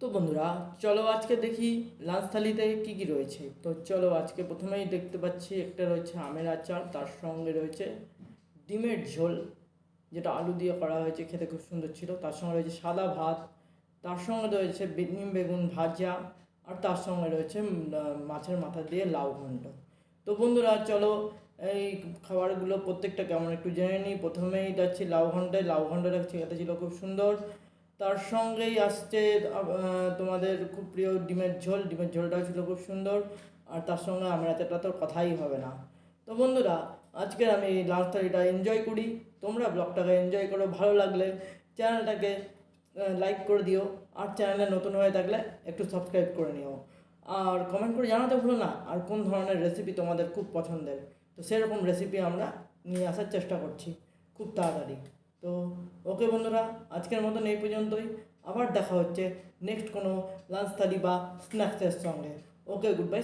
তো বন্ধুরা, চলো আজকে দেখি লাঞ্চ থালিতে কী কী রয়েছে। তো চলো আজকে প্রথমেই দেখতে পাচ্ছি একটা রয়েছে আমের আচার, তার সঙ্গে রয়েছে ডিমের ঝোল, যেটা আলু দিয়ে করা হয়েছে, খেতে খুব সুন্দর ছিল। তার সঙ্গে রয়েছে সাদা ভাত, তার সঙ্গে রয়েছে নিম বেগুন ভাজা, আর তার সঙ্গে রয়েছে মাছের মাথা দিয়ে লাউ ঘন্ট। তো বন্ধুরা, চলো এই খাবারগুলো প্রত্যেকটা কেমন একটু জেনে নিই। প্রথমেই যাচ্ছি লাউ ঘন্টায় লাউ ঘন্টাটা খেতে ছিল খুব সুন্দর। তার সঙ্গেই আসছে তোমাদের খুব প্রিয় ডিমের ঝোল। ডিমের ঝোলটাও ছিল খুব সুন্দর। আর তার সঙ্গে আমরা আচারটা তো কথাই হবে না। তো বন্ধুরা, আজকের আমি লাঞ্চ থালিটা এনজয় করি। তোমরা ব্লগটাকে এনজয় করো, ভালো লাগলে চ্যানেলটাকে লাইক করে দিও। আর চ্যানেলে নতুন হয়ে থাকলে একটু সাবস্ক্রাইব করে নিও। আর কমেন্ট করে জানাতে ভুলো না, আর কোন ধরনের রেসিপি তোমাদের খুব পছন্দের। তো সেরকম রেসিপি আমরা নিয়ে আসার চেষ্টা করছি, খুব তাড়াতাড়ি। ওকে বন্ধুরা, আজকের মতন এই পর্যন্তই। আবার দেখা হচ্ছে নেক্সট কোনো লাঞ্চ থালি বা স্ন্যাক্সের সঙ্গে। Okay good bye